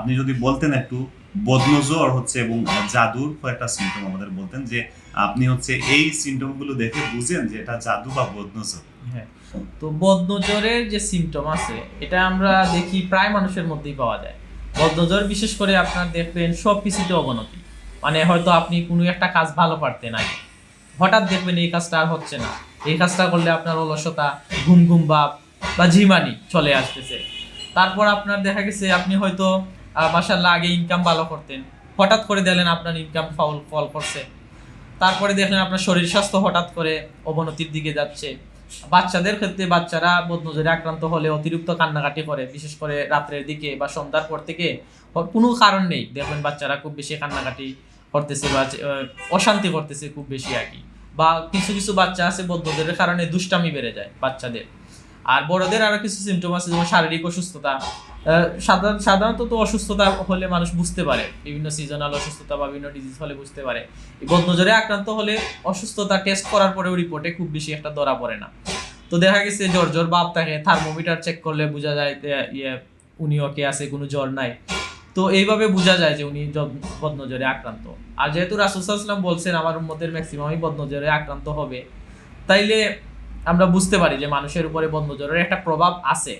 আপনি যদি বলতেন একটু বদনজর হচ্ছে এবং জাদুর কয়েকটা সিমটম আমাদের বলতেন যে আপনি হচ্ছে এই সিমটমগুলো দেখে বুঝেন যে এটা জাদু বা বদনজর। হ্যাঁ তো বদনজরের যে সিমটম আছে, এটা আমরা দেখি প্রায় মানুষের মধ্যেই পাওয়া যায়। বদনজর বিশেষ করে আপনার দেখবেন সব কিছুতে অবনতি। মানে হয়তো আপনি কোনো একটা কাজ ভালো পারতেন আগে। হঠাৎ দেখবেন এই কাজটা আর হচ্ছে না। এই কাজটা করলে আপনার অলসতা, ঘুম ঘুম ভাব বা ঝিমানি চলে আসতেছে। তারপর আপনার দেখা গেছে আপনি হয়তো মাসাল্লাহ আগে ইনকাম ভালো করতেন। হঠাৎ করে দেখলেন আপনার ইনকাম ফল ফল করছে। তারপরে দেখলেন আপনার শরীর স্বাস্থ্য হঠাৎ করে অবনতির দিকে যাচ্ছে। বাচ্চাদের ক্ষেত্রে বাচ্চারা বদনজরে আক্রান্ত হলে অতিরিক্ত কান্নাকাটি করে, বিশেষ করে রাত্রের দিকে বা সন্ধ্যার পর থেকে। কোনো কারণ নেই। দেখবেন বাচ্চারা খুব বেশি কান্নাকাটি করতেছে বা অশান্তি করতেছে খুব বেশি আর কি। বা কিছু কিছু বাচ্চা আছে বদনজরের কারণে দুষ্টামি বেড়ে যায় বাচ্চাদের। আর বড়দের আরও কিছু সিমটম আছে, যেমন শারীরিক অসুস্থতা। সাধারণ সাধারণত তো অসুস্থতা হলে মানুষ বুঝতে পারে। বিভিন্ন সিজনাল অসুস্থতা বা বিভিন্ন ডিজিজ হলে বুঝতে পারে। বদনজরে আক্রান্ত হলে অসুস্থতা টেস্ট করার পরেও রিপোর্টে খুব বেশি একটা ধরা পড়ে না। তো দেখা গেছে জ্বর জ্বর ভাব থাকে থার্মোমিটার চেক করলে বোঝা যায় ইয়ে উনি ওকে আছে, কোনো জ্বর নাই। তো এইভাবে বোঝা যায় যে উনি বদনজরে আক্রান্ত। আর যেহেতু রাসুসাল্লাম বলছেন, আমার উম্মতের ম্যাক্সিমামই বদনজরে আক্রান্ত হবে। তাইলে আমরা বুঝতে পারি যে মানুষের উপরে বদনজরের একটা প্রভাব আছে।